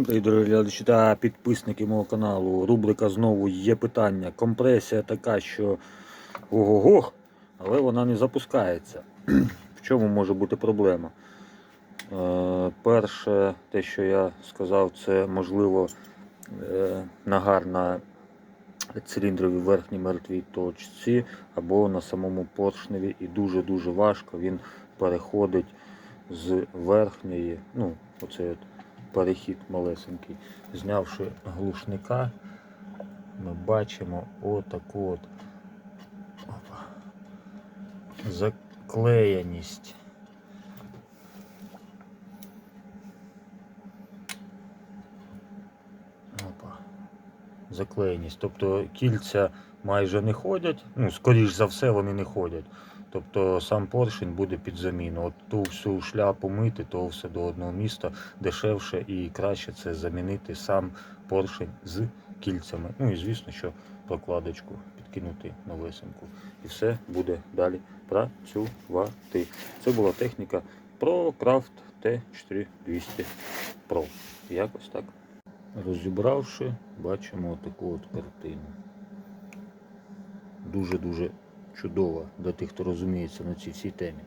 Дорогі глядачі та підписники мого каналу. Рубрика знову є питання. Компресія така, що ого-го, але вона не запускається. В чому може бути проблема? Е, перше, те, що я сказав, це можливо е, нагар на циліндровій верхній мертвій точці або на самому поршневі, і дуже-дуже важко він переходить з верхньої, ну, оцей от перехід малесенький. Знявши глушника, ми бачимо отаку от заклеєність. Заклеєність. Тобто кільця майже не ходять, ну, скоріш за все, вони не ходять. Тобто сам поршень буде під заміну. От ту всю шляпу мити, то все до одного міста дешевше і краще це замінити сам поршень з кільцями. Ну і звісно, що прокладочку підкинути на весенку. І все буде далі працювати. Це була техніка ProCraft T4200 Pro. Якось так. Розібравши, бачимо таку от картину. Дуже-дуже чудова для тих, хто розуміється на цій всій темі.